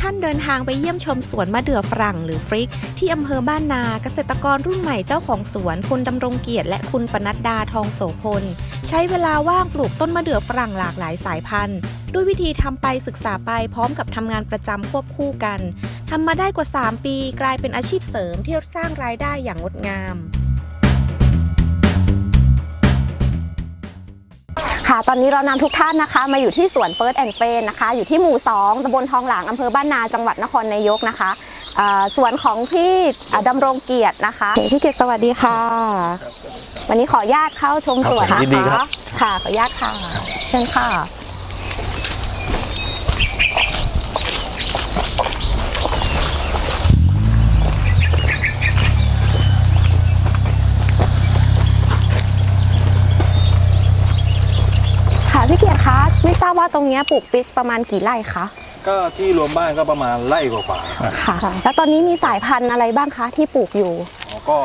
ท่านเดินทางไปเยี่ยมชมสวนมะเดื่อฝรั่งหรือฟริก ที่อำเภอบ้านนาเกษตรกรรุ่นใหม่เจ้าของสวนคุณดำรงเกียรติและคุณปนัดดาทองโสพล ใช้เวลาว่างปลูกต้นมะเดื่อฝรั่งหลากหลายสายพันธุ์ ด้วยวิธีทำไปศึกษาไปพร้อมกับทำงานประจำควบคู่กันทำมาได้กว่า 3 ปี กลายเป็นอาชีพเสริมที่สร้างรายได้อย่างงดงาม ค่ะ ตอนนี้เรานำทุกท่านนะคะ มาอยู่ที่สวนเฟิร์สแอนด์เฟนนะคะ อยู่ที่หมู่ 2ตำบลทองหลางอำเภอบ้านนา จังหวัดนครนายกนะคะเอ่อสวนของพี่อ่าดำรงเกียรตินะคะพี่เกียรติสวัสดีค่ะ วันนี้ขออนุญาตเข้าชมสวนครับนะยินดีคะครับค่ะ ขออนุญาตค่ะ เชิญค่ะค่ะพี่เกียรติคะไม่ทราบว่า ตรงเนี้ยปลูกฟิกประมาณกี่ไร่คะก็ที่รวมบ้านก็ประมาณไร่กว่าๆครับค่ะ แล้วตอนนี้มีสายพันธุ์อะไรบ้างคะที่ปลูกอยู่อ๋อก็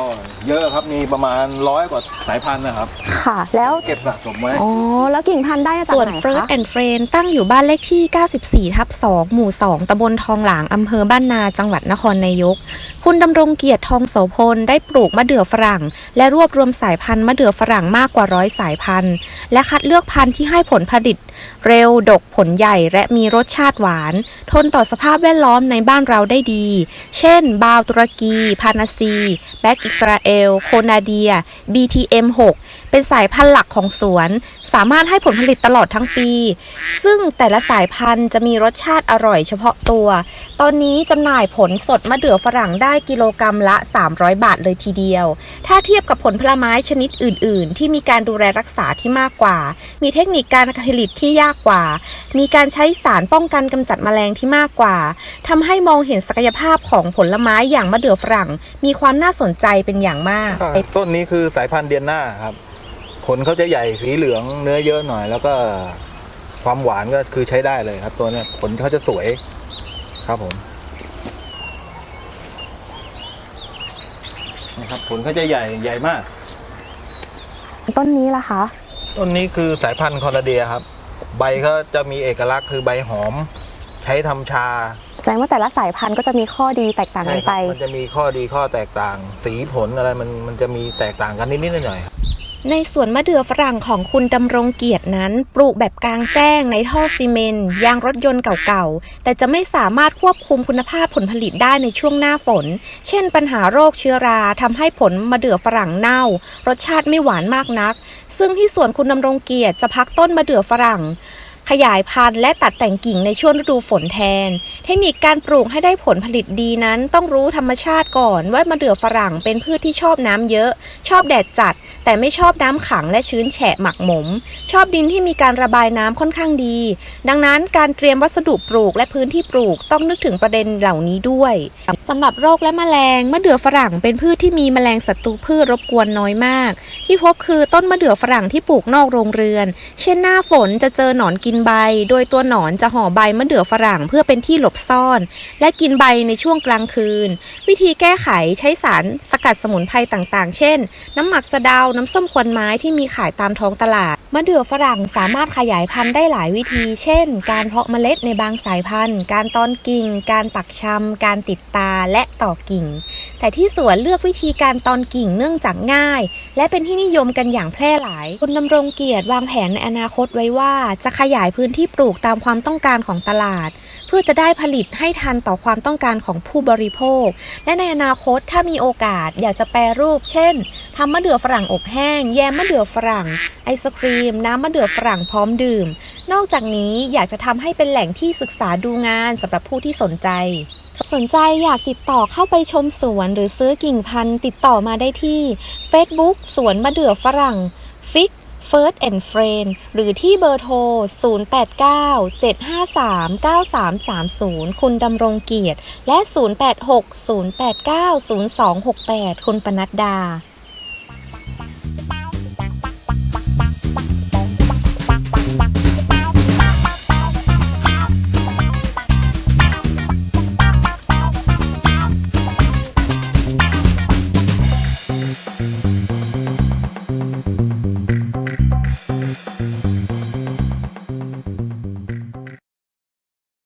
เยอะครับมีประมาณร้อยกว่าสายพันธุ์นะครับ ค่ะ แล้วเก็บสะสมไว้ อ๋อแล้วกิ่งพันธุ์ได้มาจากส่วนไหนเฟิร์สคะแอนด์เฟรนตั้งอยู่บ้านเลขที่ 94 ทับ 2 หมู่ 2 ตำบลทองหลาง อำเภอบ้านนา จังหวัดนครนายก คุณดำรงเกียรติทองโสพล ได้ปลูกมะเดื่อฝรั่ง และรวบรวมสายพันธุ์มะเดื่อฝรั่งมากกว่าร้อยสายพันธุ์ และคัดเลือกพันธุ์ที่ให้ผลผลิต เร็ว ดกผลใหญ่ และมีรสชาติหวาน ทนต่อสภาพแวดล้อมในบ้านเราได้ดี เช่น บาวตุรกี พานาซี แบ็กอิสราเอล โคนาเดีย BTM 6 เป็นสายายพันธุ์หลักของสวน สามารถให้ผลผลิตตลอดทั้งปี ซึ่งแต่ละสายพันธุ์จะมีรสชาติอร่อยเฉพาะตัว ตอนนี้จำหน่ายผลสดมะเดื่อฝรั่งได้กิโลกรรัมละ 300 บาทเลยทีเดียว ถ้าเทียบกับผลผลไม้ชนิดอื่น ๆ ที่มีการดูแลรักษาที่มากกว่า มีเทคนิคการผลิตที่ยากกว่า มีการใช้สารป้องกันกำจัดแมลงที่มากกว่า ทำให้มองเห็นศักยภาพของผลไม้อย่างมะเดื่อฝรั่ง มีความน่าสนใจเป็นอย่างมาก ต้นนี้คือสายพันธุ์เดียนนาครับ ผลเขาจะใหญ่สีเหลืองเนื้อเยอะหน่อย แล้วก็ความหวานก็คือใช้ได้เลยครับ ตัวเนี้ยผลเขาจะสวยครับผมนะครับผลเขาจะใหญ่ใหญ่มาก ต้นนี้ล่ะคะ ต้นนี้คือสายพันธุ์คอนาเดียครับ ใบเขาจะมีเอกลักษณ์คือใบหอม ใช้ทำชา แสดงว่าแต่ละสายพันธุ์ก็จะมีข้อดีแตกต่างกันไปใช่ครับมันจะมีข้อดีข้อแตกต่าง สีผลอะไรมันมันจะมีแตกต่างกันนิดๆหน่อยๆ ในสวนมะเดื่อฝรั่งของคุณดำรงเกียรตินั้น ปลูกแบบกลางแจ้งในท่อซีเมนต์ยางรถยนต์เก่าๆ แต่จะไม่สามารถควบคุมคุณภาพผลผลิตได้ในช่วงหน้าฝน เช่นปัญหาโรคเชื้อราทำให้ผลมะเดื่อฝรั่งเน่า รสชาติไม่หวานมากนัก ซึ่งที่สวนคุณดำรงเกียรติจะพักต้นมะเดื่อฝรั่ง ขยายพันธุ์และตัดแต่งกิ่งในช่วงฤดูฝนแทน เทคนิคการปลูกให้ได้ผลผลิตดีนั้น ต้องรู้ธรรมชาติก่อนว่ามะเดื่อฝรั่งเป็นพืชที่ชอบน้ำเยอะ ชอบแดดจัด แต่ไม่ชอบน้ำขังและชื้นแฉะหมักหมม ชอบดินที่มีการระบายน้ำค่อนข้างดี ดังนั้นการเตรียมวัสดุปลูกและพื้นที่ปลูกต้องนึกถึงประเด็นเหล่านี้ด้วยสำหรับโรคและแมลงมะเดื่อฝรั่งเป็นพืชที่มีแมลงศัตรูพืชรบกวนน้อยมาก ที่พบคือต้นมะเดื่อฝรั่งที่ปลูกนอกโรงเรือน เช่นหน้าฝนจะเจอหนอนกินใบ โดยตัวหนอนจะห่อใบมะเดื่อฝรั่งเพื่อเป็นที่หลบซ่อน และกินใบในช่วงกลางคืน วิธีแก้ไขใช้สารสกัดสมุนไพรต่างๆ เช่น น้ำหมักสะเดา น้ำส้มควนไม้ที่มีขายตามท้องตลาดมะเดื่อฝรั่งสามารถขยายพันธุ์ได้หลายวิธี เช่น การเพาะเมล็ดในบางสายพันธุ์ การตอนกิ่ง การปักชำการติดตาและต่อกิ่ง แต่ที่สวนเลือกวิธีการตอนกิ่งเนื่องจากง่าย และเป็นที่นิยมกันอย่างแพร่หลายคุณดำรงเกียรติวางแผนในอนาคตไว้ว่าจะขยายายพื้นที่ปลูกตามความต้องการของตลาด เพื่อจะได้ผลิตให้ทันต่อความต้องการของผู้บริโภค และในอนาคตถ้ามีโอกาสอยากจะแปรรูป เช่นทำมะเดื่อฝรั่งอบแห้ง แยมมะเดื่อฝรั่ง ไอศครีม น้ำมะเดื่อฝรั่งพร้อมดื่ม นอกจากนี้อยากจะทำให้เป็นแหล่งที่ศึกษาดูงานสำหรับผู้ที่สนใจสนใจอยากติดต่อเข้าไปชมสวนหรือซื้อกิ่งพันธุ์ติดต่อมาได้ที่ Facebook สวนมะเดื่อฝรั่งฟิก First and Friend หรือที่เบอร์โทร 089-753-9330 คุณดำรงเกียรติ และ 086-089-0268 คุณปนัดดา